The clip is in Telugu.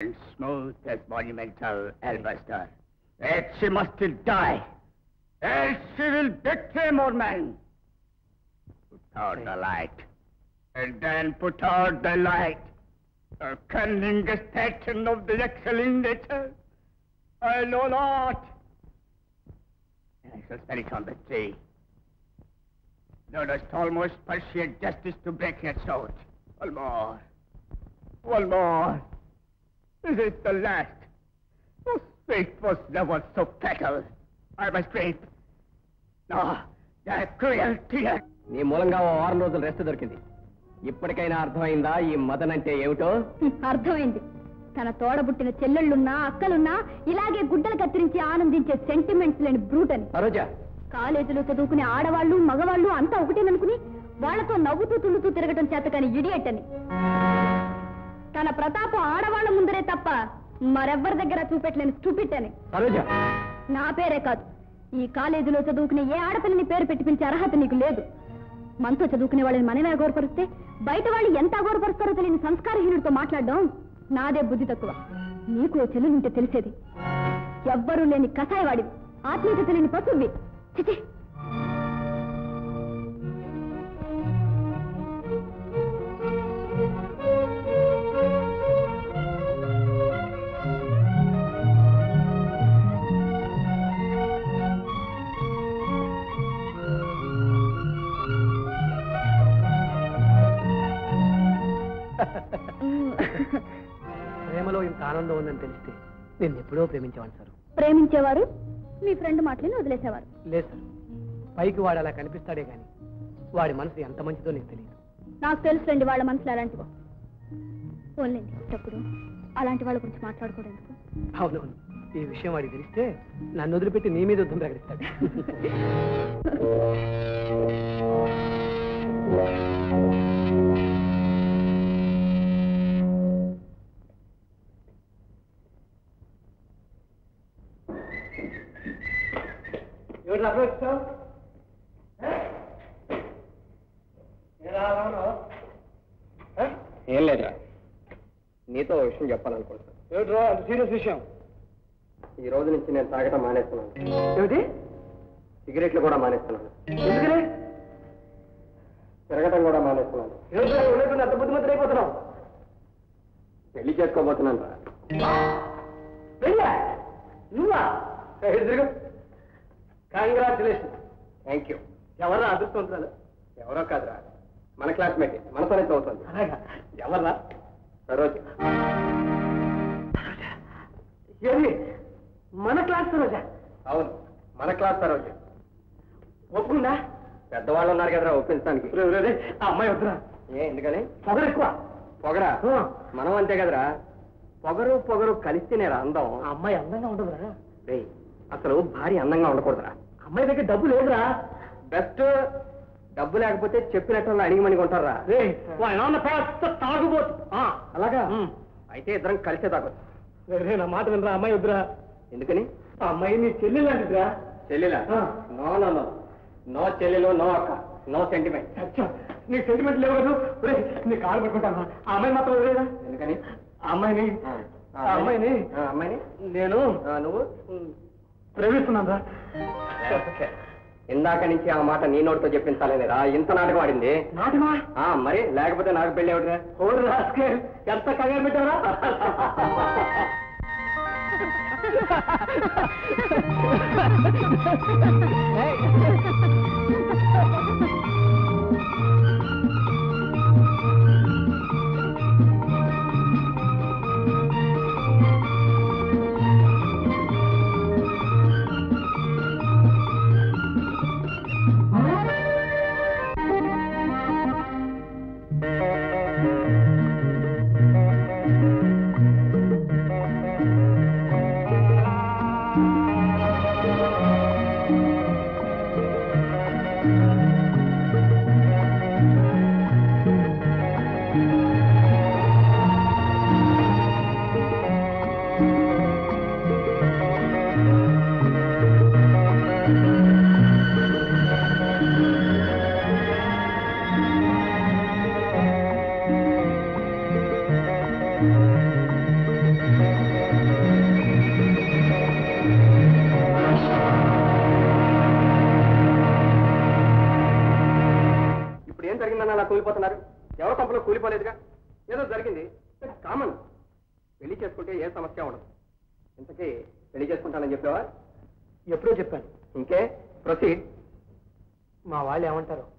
and smooth as monumental alabaster. Yet she must still die, else she will betray more men. Put out the light, and then put out the light. The cunning extraction of the excelling nature. I know not. And I shall spell it on the tree. Thou dost almost persuade justice to break your sword. One more. One more. Is it the last? Oh, fate was never so fatal. I must rape. No, that cruel tear. నీ మూలంగా ఓ వారం రోజులు రెస్ట్ దొరికింది ఇప్పటికైనా అర్థమైందా ఈ మదన్ అంటే ఏమిటో అర్థమైంది తన తోడబుట్టిన చెల్లెళ్ళున్నా అక్కలున్నా ఇలాగే గుడ్డలు కత్తిరించి ఆనందించే సెంటిమెంట్స్ లేని బ్రూట్ అని సరోజా కాలేజీలో చదువుకునే ఆడవాళ్ళు మగవాళ్ళు అంతా ఒకటేననుకుని వాళ్ళతో నవ్వుతూ తుళ్ళుతూ తిరగటం చేత కాని ఇడియట్ అని తన ప్రతాపం ఆడవాళ్ళ ముందరే తప్ప మరెవ్వరి దగ్గర చూపెట్టలేని సరోజా! నా పేరే కాదు. ఈ కాలేజీలో చదువుకునే ఏ ఆడపిల్లని పేరు పెట్టి పిలిచే అర్హత నీకు లేదు. మనతో చదువుకునే వాళ్ళని మనమే అగౌరపరిస్తే బయట వాళ్ళు ఎంత అగౌరపరుస్తారో తెలియని సంస్కారహీనుడితో మాట్లాడడం నాదే బుద్ధి తక్కువ. నీకు ఓ చెల్లుంటే తెలిసేది. ఎవ్వరూ లేని కషాయవాడివి. ఆత్మీయత తెలియని పశువువి. చిచి ప్రేమలో ఇంత ఆనందం ఉందని తెలిస్తే నేను ఎప్పుడో ప్రేమించేవాడు సార్. ప్రేమించేవారు? మీ ఫ్రెండ్ మాటలను వదిలేసేవారు. లేదు సార్. పైకి వాడు అలా కనిపిస్తాడే గాని వాడి మనసు ఎంత మంచిదో నీకు తెలియదు. నాకు తెలుసులేండి వాళ్ళ మనసులు అలాంటివో పోన్లేండి తప్పుడు అలాంటి వాళ్ళ గురించి మాట్లాడుకోవడం ఎందుకు? అవునవును. ఈ విషయం వాడికి తెలిస్తే నన్ను వదిలిపెట్టి నీ మీద యుద్ధం ప్రకటిస్తాడు. ఎవరు అప్పుడు వచ్చావు ఏం? లేదురా. నీతో విషయం చెప్పాలనుకుంటున్నాను ఏమిట్రా? అంత సీరియస్ విషయం. ఈ రోజు నుంచి నేను తాగటం మానేస్తున్నాను. ఏమిటి? సిగరెట్లు కూడా మానేస్తున్నాను. ఎందుకని? తిరగటం కూడా మానేస్తున్నాను. ఏమిటి అంత బుద్ధిమంతులు అయిపోతున్నావు? పెళ్ళి చేసుకోబోతున్నాను రా. నువ్వా? కంగ్రాచులేషన్ థ్యాంక్ యూ ఎవరా అదృష్టవంతురాలు ఎవరో కాదురా. మన క్లాస్మేట్ మనతోనే చదువుతుంది. ఎవర్రా సరోజ. ఏది? మన క్లాస్ సరోజ? అవును. మన క్లాస్ సరోజ. ఒప్పుకుందా? పెద్దవాళ్ళు ఉన్నారు కదరా ఒప్పించడానికి. ఆ అమ్మాయి వద్దురా. ఏ ఎందుకని? పొగరు ఎక్కువ. పొగరా? మనం అంతే కదరా. పొగరు పొగరు కలిస్తేనేరా అందం. ఆ అమ్మాయి అందంగా ఉండదురా. రే అసలు భార్య అందంగా ఉండకూడదురా. అమ్మాయి దగ్గర డబ్బు లేదురా. బెస్ట్ డబ్బు లేకపోతే చెప్పినట్టు అడిగిమని కొంటారా? తాగుబోతు. అలాగా? అయితే ఇద్దరం కలిసే తాగొచ్చు. నా మాట వినరా అమ్మాయి వద్దురా. ఎందుకని? అమ్మాయి నీ చెల్లి లాంటిదిరా. చెల్లెలా? No no no. నో చెల్లెలు నో అక్క. నో సెంటిమెంట్ నీ సెంటిమెంట్ లేవు కదా. నీ కాలు పట్టుకుంటాను. ఆ అమ్మాయి మాత్రం వదిలేదా ఎందుకని? అమ్మాయిని. ఆ. అమ్మాయిని? అమ్మాయిని. నేను. నువ్వు? ప్రేమిస్తున్నాను రా. ఇందాక నుంచి ఆ మాట నీ నోటితో చెప్పించాలేరా ఇంత నాటకం ఆడింది. ఆ మరి? లేకపోతే నాకు పెళ్ళి ఎవడరా ఓరు రాస్కే ఎంత కగా పెట్టారా Hey! కూలిపోతున్నారు? ఎవరి కొంపలో కూలిపోలేదుగా? ఏదో జరిగింది. కామన్ పెళ్ళి చేసుకుంటే ఏ సమస్య ఉండదు. ఇంతకీ పెళ్ళి చేసుకుంటానని చెప్పావా? ఎప్పుడో చెప్పాను. ఇంకే? ప్రొసీడ్. మా వాళ్ళు ఏమంటారు?